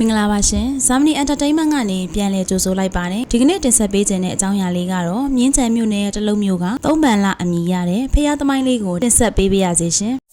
မင်္ဂလာပါရှင်။ Zamni Entertainment ကနေပြန်လည်ကြိုဆိုလိုက်ပါတယ်။ဒီကနေ့တင်ဆက်ပေးခြင်းတဲ့အကြောင်းအရာလေးကတော့မြင်းချံမြို့နယ်တလုံးမြို့ကသုံးပန်လအမည်ရတဲ့ဖျားသမိုင်းလေးကိုတင်ဆက်ပေးပါရစေရှင်။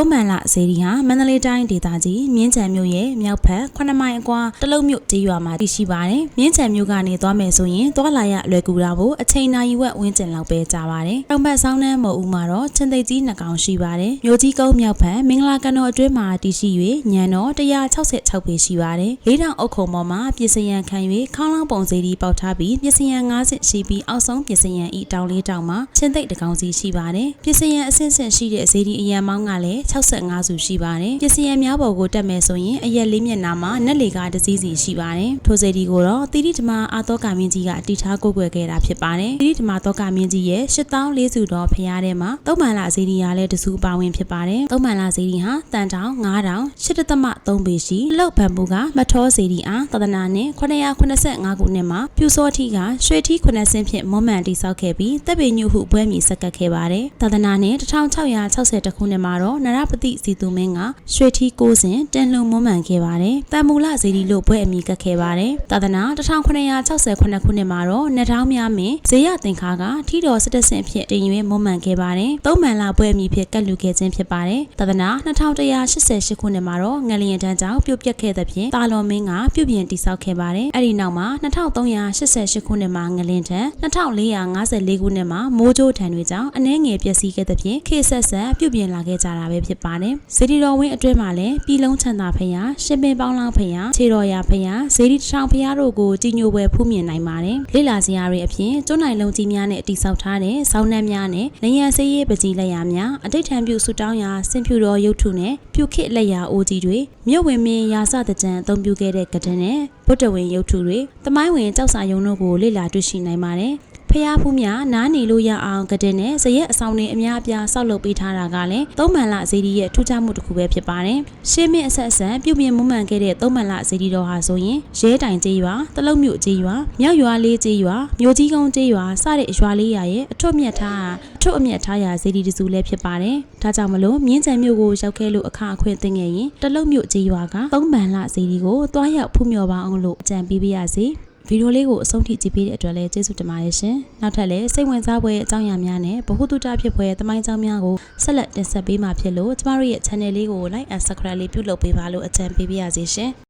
သုံးမှန်လဇေဒီဟာမန္တလေးတိုင်းဒေသကြီးမြင်းချံမြို့ရဲ့မြောက်ဘက်9မိုင်အကွာတလုံးမြို့ကျေးရွာမှာတည်ရှိပါတယ်။မြင်းချံမြို့ကနေသွားမယ်ဆိုရင်သွားလာရလွယ်ကူတာကိုအချိန်နာရီဝက်ဝန်းကျင်လောက်ပဲကြာပါတယ်။တောင်ဘက်ဆောင်းနှမ်းမို့ဦးမှာတော့ချင်းသိပ်ကြီးနှကောင်ရှိပါတယ်။မြို့ကြီးကုန်းမြောက်ဘက်မင်္ဂလာကန်တော်အတွင်းမှာတည်ရှိ၍ညံတော်166ပေရှိပါတယ်။လေးတောင်အုပ်ခုံပေါ်မှာပြည်စရန်ခံ၍ခေါင်းလောင်းပုံဇေဒီပေါက်ထားပြီးပြည်စရန်90ရှိပြီးအောက်ဆုံးပြည်စရန်ဤတောင်လေးတောင်မှာချင်းသိပ်တကောင်စီရှိပါတယ်။ပြည်စရန်အဆင့်ဆင့်ရှိတဲ့ဇေဒီအရန်မောင်းကလည်း65စုရှိပါတယ်။ပစ္စည်းရများပေါ်ကိုတက်မယ်ဆိုရင်အရက်လေးမျက်နှာမှာနက်လေကားတစ်စီးစီရှိပါတယ်။ထိုစေဒီကိုတော့တိတိဓမ္မအာသောကာမင်းကြီးကတီထားကိုးကွယ်ခဲ့တာဖြစ်ပါတယ်။တိတိဓမ္မသောကာမင်းကြီးရဲ့8000လေးစုတော်ဖရားထဲမှာသုံးမှန်လာဇေဒီယာလည်းတစုပါဝင်ဖြစ်ပါတယ်။သုံးမှန်လာဇေဒီဟာတန်တောင်9000 8.3ပေရှိလောက်ဗန်ဘူးကမထောဇေဒီအားသဒနာနဲ့985ခုနှစ်မှာပြူစောထီကရွှေထီ9ဆင်းဖြင့်မွန်မှန်တိဆောက်ခဲ့ပြီးတပ်ပေညုဟုဘွဲမြည်ဆက်ကပ်ခဲ့ပါတယ်။သဒနာနဲ့1660ခုနှစ်မှာတော့နရပတိစီသူမင်းကရွှေထီးကိုစဉ်တန်လုံမွမ်းမှန်ခဲ့ပါတယ်။တန်မူလဇေဒီလို့ဘွဲ့အမိကတ်ခဲ့ပါတယ်။သာသနာ1968ခုနှစ်မှာတော့နှစ်ထောင်းများမင်းဇေယသင်္ခါကထီတော်စစ်တဆင့်ဖြစ်တင်ရွေးမွမ်းမှန်ခဲ့ပါတယ်။သုံးမှန်လာဘွဲ့အမိဖြစ်ကတ်လူခဲ့ခြင်းဖြစ်ပါတယ်။သာသနာ2188ခုနှစ်မှာတော့ငလျင်တန်းကြောင့်ပြုတ်ပြက်ခဲ့တဲ့ဖြင့်တာလွန်မင်းကပြုတ်ပြင်တိဆောက်ခဲ့ပါတယ်။အဲ့ဒီနောက်မှာ2388ခုနှစ်မှာငလျင်တန်း2454ခုနှစ်မှာမိုးကြိုးထံတွေကြောင့်အနှဲငယ်ပျက်စီးခဲ့တဲ့ဖြင့်ခေဆက်ဆက်ပြုတ်ပြင်လာခဲ့ကြတာပဲဖြစ်ပါတယ်။ဇေဒီတော်ဝင်းအတွင်းမှာလည်းပြည်လုံးချမ်းသာဖရာရှင်ပင်ပေါင်းလောင်းဖရာခြေတော်ရာဖရာဇေဒီတထောင်ဖရာတို့ကိုကြီးညိုပွဲဖူးမြင်နိုင်ပါတယ်။လေ့လာစရာတွေအပြင်ကျွန်းနိုင်လုံးကြီးများနဲ့တိဆောက်ထားတဲ့ဆောင်းနှမ်းများနဲ့လျံဆေးရေးပကြီးလက်ရာများအတိတ်ထံပြုဆူတောင်းရာဆင်ဖြူတော်ရုပ်ထုနဲ့ပြုခစ်လက်ရာအိုကြီးတွေမြို့ဝင်မင်းရာစတကြံအသုံးပြုခဲ့တဲ့ကတဲ့နဲ့ဗုဒ္ဓဝင်ရုပ်ထုတွေတမိုင်းဝင်ကြောက်စာယုံတို့ကိုလေ့လာတွေ့ရှိနိုင်ပါတယ်။ ဖျားဖူးများနားနေလို့ရအောင်ကတဲ့နဲ့ဇရက်အဆောင်တွေအများအပြားဆောက်လုပ်ပေးထားတာကလည်းသုံးမှန်လဇေဒီရဲ့ထူးခြားမှုတစ်ခုပဲဖြစ်ပါတယ်။ရှေးမင်းအဆက်အဆက်ပြုပြင်မွမ်းမံခဲ့တဲ့သုံးမှန်လဇေဒီတော်ဟာဆိုရင်ရဲတိုင်ကျေးရွာတလုံးမြို့ကျေးရွာမြောက်ရွာလေးကျေးရွာမြို့ကြီးကုန်းကျေးရွာစတဲ့ရွာလေးရာရဲ့အထွတ်မြတ်ထားအထွတ်အမြတ်ထားရာဇေဒီတစုလည်းဖြစ်ပါတယ်။ဒါကြောင့်မလို့မြင်းချံမြို့ကိုရောက်ခဲ့လို့အခအခွင့်သိငယ်ရင်တလုံးမြို့ကျေးရွာကသုံးမှန်လဇေဒီကိုတွားရောက်ဖူးမြော်ပါအောင်လို့အကြံပေးပါရစေ။ ဗီဒီယိုလေးကိုအဆုံးထိကြည့်ပေးတဲ့အတွက်လည်းကျေးဇူးတင်ပါတယ်ရှင်။နောက်ထပ်လည်းစိတ်ဝင်စားဖွယ်အကြောင်းအရာများနဲ့ဗဟုသုတဖြစ်ဖွယ်သမိုင်းကြောင်းများကိုဆက်လက်တင်ဆက်ပေးမှာဖြစ်လို့ကျမတို့ရဲ့ channel လေးကို like and subscribe လေးပြုလုပ်ပေးပါလို့အကြံပေးပါရစေရှင်။